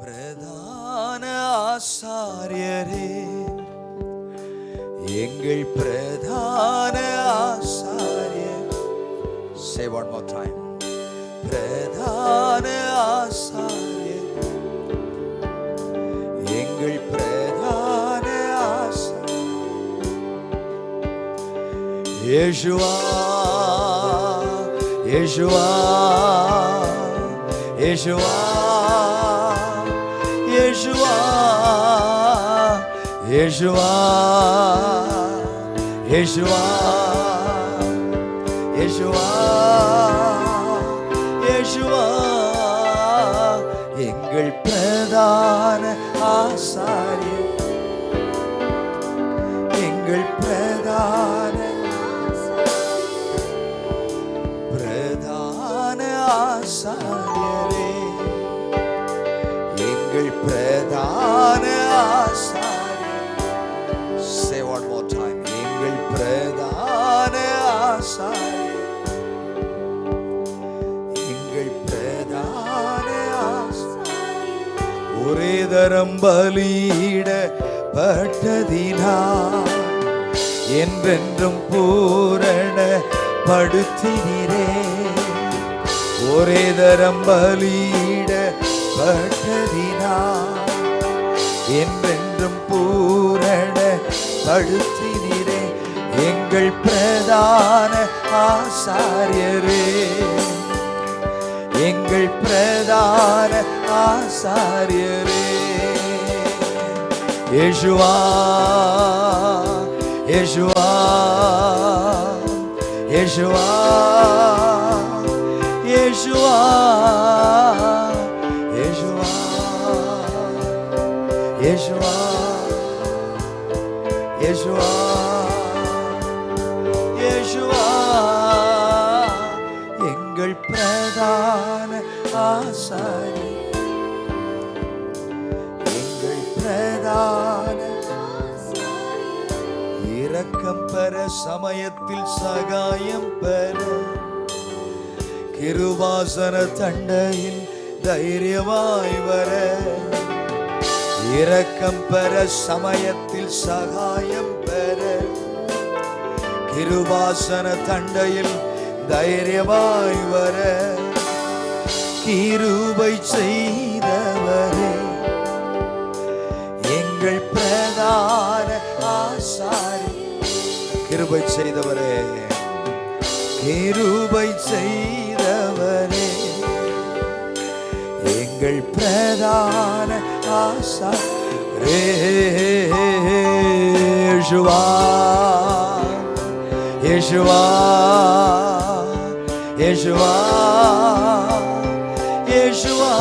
പ്രധാന ആസാര്യരേ എങ്കിൽ പ്രധാന ആസാര്യ സേ വൺ മോർ ടൈം പ്രധാന ആസാര്യ എങ്കിൽ പ്രധാന ആസ യേശുവാ യേശുവാ യേശുവാ 예수와 예수와 예수와 예수와 예수와 எங்கள் பிரதான ஆசா பலியிடப்பட்டதினா என்றென்றும் பூரண படுத்தினரே ஒரே தரம் பலியிடப்பட்டதினா என்றென்றும் பூரண படுத்தினரே எங்கள் பிரதான ஆசாரியரே. எங்கள் பிரதான ஆசாரியரே. யேசுவா யேசுவா யேசுவா யேசுவா யேசுவா யேசுவா யேசுவா யேசுவா எங்கள் பிரதான ஆசாரி இரக்கம் பெற சமயத்தில் சகாயம் பெற. கிருபாசன தண்டையில் தைரியமாய் வர. இரக்கம் பெற சமயத்தில் சகாயம் பெற. கிருபாசன தண்டையில் தைரியமாய் வர. கிருபை செய்தவர் கிருபை செய்தவரே. கிருபை செய்தவரே. எங்கள் பிரதான ஆசா ரேஷுவா யேசுவா யேசுவா யேசுவா.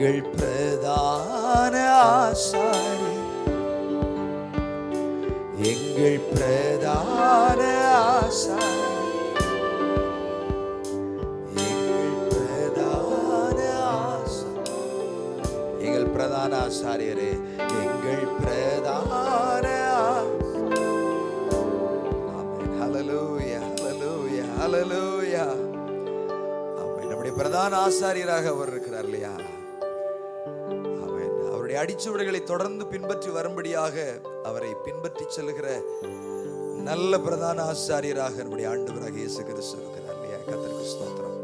எங்கள் பிரதான ஆசாரி. எங்கள் பிரதான ஆசாரி. எங்கள் பிரதான ஆசாரி. எங்கள் பிரதான ஆசாரியரே எங்கள் பிரதான ஹலலூயா ஹலலூயா ஹலலூயா நம்முடைய பிரதான ஆசாரியராக அவர் இருக்கிறார் இல்லையா? அடிச்சுவடுகளை தொடர்ந்து பின்பற்றி வரும்படியாக அவரை பின்பற்றி செல்கிற நல்ல பிரதான ஆசாரியராக நம்முடைய ஆண்டவராக இயேசு கிறிஸ்து இருக்கிறார். இல்லையா? கர்த்தருக்கு ஸ்தோத்திரம்.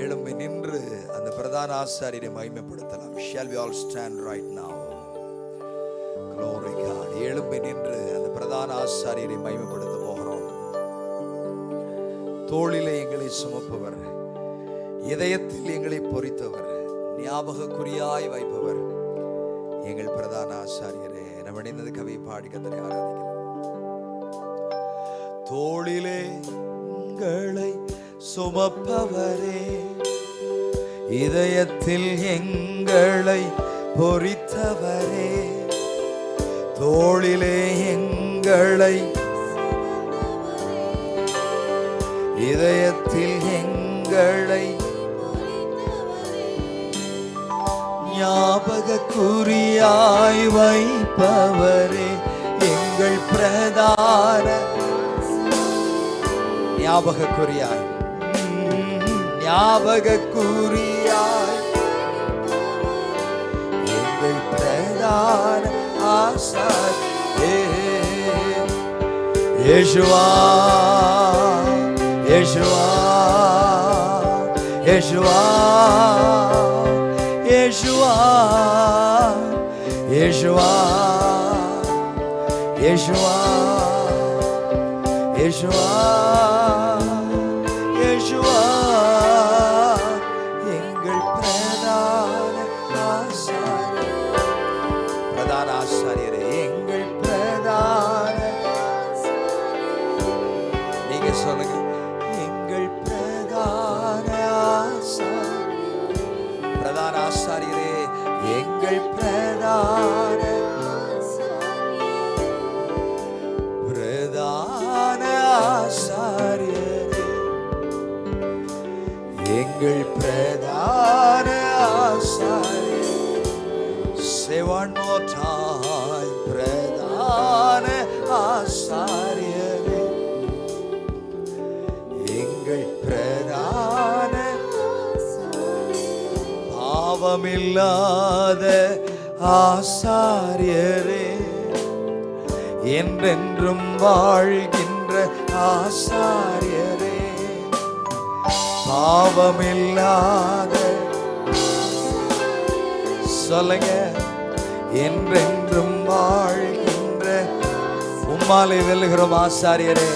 எழும்பி நின்று அந்த பிரதான ஆசாரியரை மகிமைப்படுத்தலாம். Shall we all stand right now glory God எழும்பி நின்று அந்த பிரதான ஆசாரியரை மகிமைப்படுத்த போகிறோம். தோளிலே எங்களை சுமப்பவர். இதயத்தில் எங்களை பொறித்தவர். ஞாபக குறியாய் வைப்பவர். எங்கள் பிரதான ஆசாரியரே நம்மிணைந்தது கவி பாடி கத்தரை ஆராதிக்கிறோம். தோளிலே உங்களை சுமப்பவரே இதயத்தில் எங்களை பொறித்தவரே தோளிலே எங்களை இதயத்தில் எங்களை ஞாபக குறியாய் வைப்பவரே எங்கள் பிரதான ஞாபக குறியாய் ஞாபக குறியாய் எங்கள் பிரதான ஆசார் யேசுவா யேசுவா யேசுவா. 也是我也是我也是我也是我也是我 பாவமில்லாத ஆசாரியரே என்றென்றும் வாழ்கின்ற ஆசாரியரே பாவமில்லாத சொல்லுங்க என்றென்றும் வாழ்கின்ற உம்மாலே வெல்கிறோம் ஆசாரியரே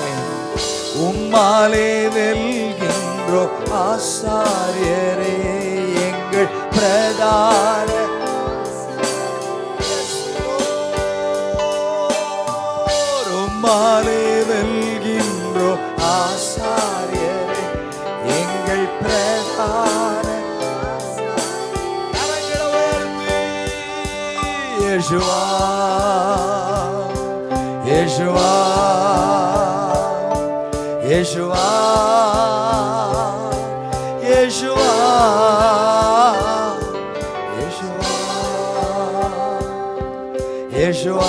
உம்மாலே வெல்கின்றோம் ஆசாரியரே. பிரதான. ரொம்பாலே வெல்கின்றோ ஆசாரியரே எங்கள் பிரதான. யேசுவா யேசுவா யேசுவா யேசுவா. இயேசுவா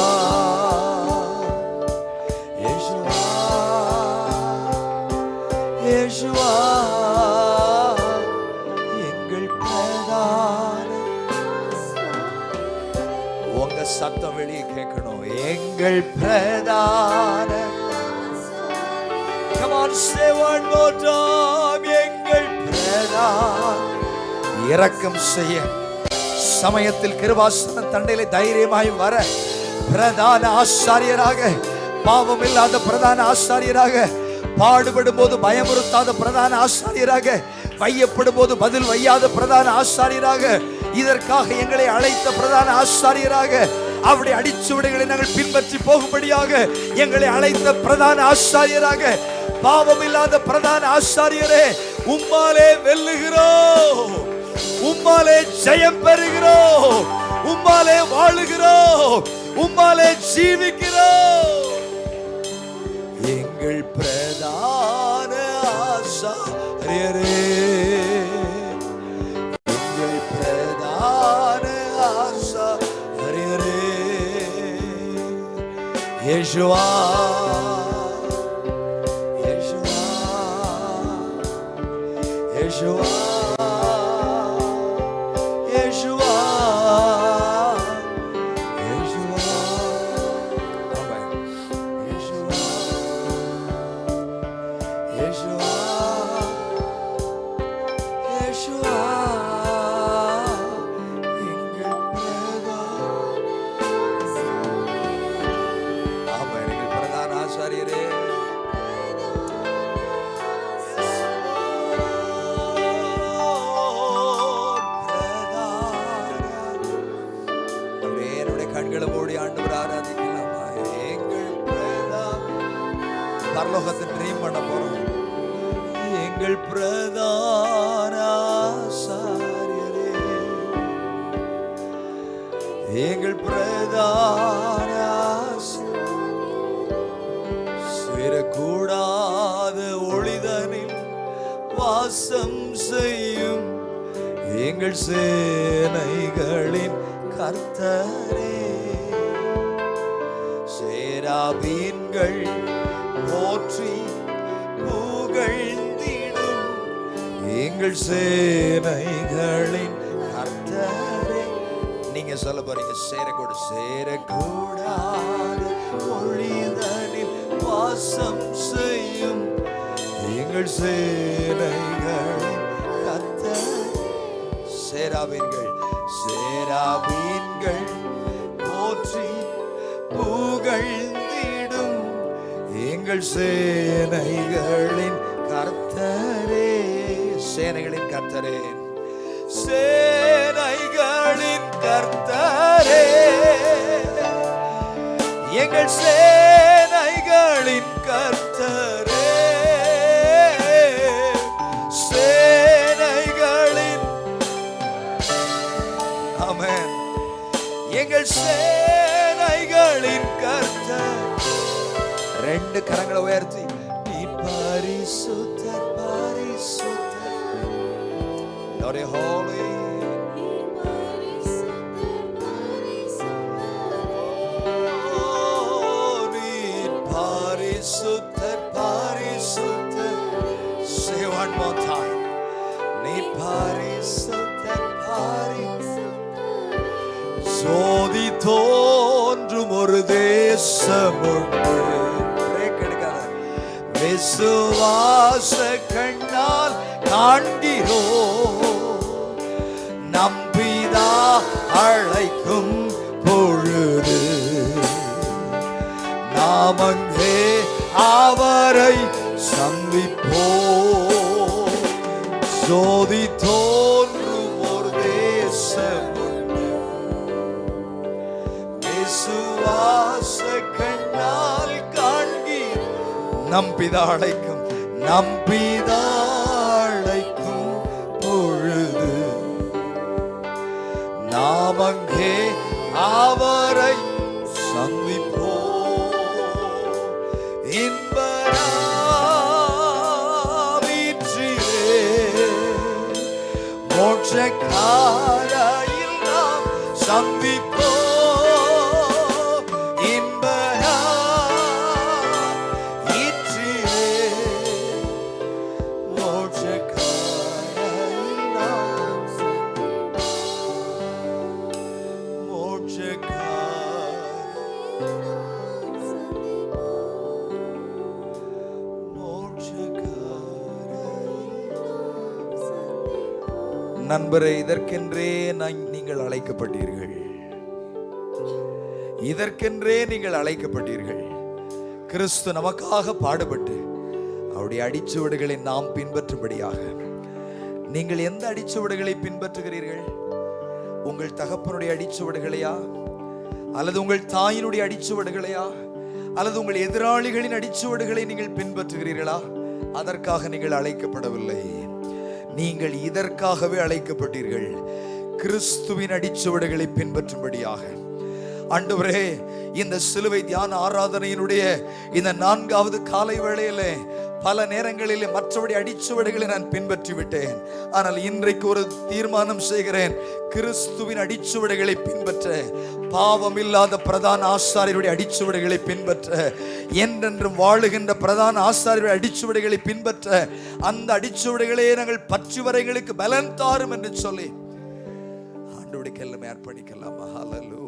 இயேசுவா இயேசுவா எங்கள் பிரதான உங்க சத்தம் வெளியே கேட்கணும். எங்கள் பிரதான Come on, say one more time. எங்கள் பிரதான இரக்கம் செய்ய. சமயத்தில் கிருபாசன தண்டையிலே தைரியமாய் வர. பிரதான ஆசாரியராக பாவம் இல்லாத பிரதான ஆசாரியராக பாடுபடும் போது பயமுறுத்தாத பிரதான ஆசாரியராக வையப்படும் போது பதில் வையாத பிரதான ஆசாரியராக இதற்காக எங்களை அழைத்த பிரதான ஆசாரியராக அவருடைய அடிச்சுவடைகளை நாங்கள் பின்பற்றி போகும்படியாக எங்களை அழைத்த பிரதான ஆசாரியராக பாவம் இல்லாத பிரதான ஆசாரியரே உம்மாலே வெல்லுகிறோம். உம்மாலே ஜெயம் பெறுகிறோம். உம்மாலே வாழுகிறோம். உம்மாலே ஜீவிக்கிறோம். எங்கள் பிரதான ஆசாரியரே எங்கள் பிரதான ஆசாரியரே யேசுவா யேசுவா பரலோகத்தை ட்ரீம் பண்ண போறோம். எங்கள் பிரதானாசாரியரே எங்கள் பிரதான சேரக்கூடாத ஒளிதனில் வாசம் செய்யும் எங்கள் சேனைகளின் கர்த்தரே. சேராபீன்கள் போற்றி புகழ்ந்திடும் எங்கள் சேனைகளின் கர்த்தரே. நீங்க சொல்ல போறீங்க சேரக்கூட சேரக்கூடாது. ஒளிதனில் வாசம் செய்யும் எங்கள் சேனைகளின் கர்த்தர். சேராவீர்கள் சேராவீர்கள் சேனைகளின் கர்த்தரே சேனைகளின் கர்த்தரே. சேனைகளின் கர்த்தரே. எங்கள் சேனைகளின் கர்த்தரே. കരങ്ങളെ ഉയർത്തി പരിശുദ്ധൻ പരിശുദ്ധൻ ഹോളി പരിശുദ്ധൻ പരിശുദ്ധൻ സേ വൺ മോർ ടൈം നീ പരിശുദ്ധൻ പരിശുദ്ധൻ ജ്യോതി തോന്റും ഒരു ദേശമുണ്ട് விசுவாச கண்ணால் காண்கிறோ. நம்பிதா அழைக்கும் பொழுது நாம் அங்கே அவரை சந்திப்போ ஜோதி நம்பிதா அழைக்கும் நம்பிதா அழைக்கும் பொழுது நாம் அங்கே அவரை சந்திப்போ இன்பராவீற்றிலே மோட்சக்காரையில் நாம் சந்தி நண்பரே இதற்கென்றே நான் நீங்கள் அழைக்கப்பட்டீர்கள். இதற்கென்றே நீங்கள் அழைக்கப்பட்டீர்கள். கிறிஸ்து நமக்காக பாடுபட்டு அவருடைய அடிச்சுவடுகளை நாம் பின்பற்றும்படியாக. நீங்கள் எந்த அடிச்சுவடுகளை பின்பற்றுகிறீர்கள்? உங்கள் தகப்பனுடைய அடிச்சுவடுகளையா? அல்லது உங்கள் தாயினுடைய அடிச்சுவடுகளையா? அல்லது உங்கள் எதிராளிகளின் அடிச்சுவடுகளை நீங்கள் பின்பற்றுகிறீர்களா? அதற்காக நீங்கள் அழைக்கப்படவில்லை. நீங்கள் இதற்காகவே அழைக்கப்பட்டீர்கள். கிறிஸ்துவின் அடிச்சுவடுகளை பின்பற்றும்படியாக. ஆண்டவரே இந்த சிலுவை தியான ஆராதனையினுடைய இந்த நான்காவது காலை வேளையிலே பல நேரங்களில் மற்றபடி அடிச்சுவடுகளை நான் பின்பற்றி விட்டேன் ஆனால் இன்றைக்கு ஒரு தீர்மானம் செய்கிறேன். கிறிஸ்துவின் அடிச்சுவடுகளை பின்பற்ற பாவம் இல்லாத பிரதான ஆசாரியருடைய அடிச்சுவடுகளை பின்பற்ற என்றென்றும் வாழுகின்ற பிரதான ஆசாரியருடைய அடிச்சுவடுகளை பின்பற்ற அந்த அடிச்சுவடுகளே நாங்கள் பற்றி வரைகளுக்கு பலன் தாரும் என்று சொல்லி ஆண்டோடைய எல்லாமே அர்ப்பணிக்கலாமா ஹalleluya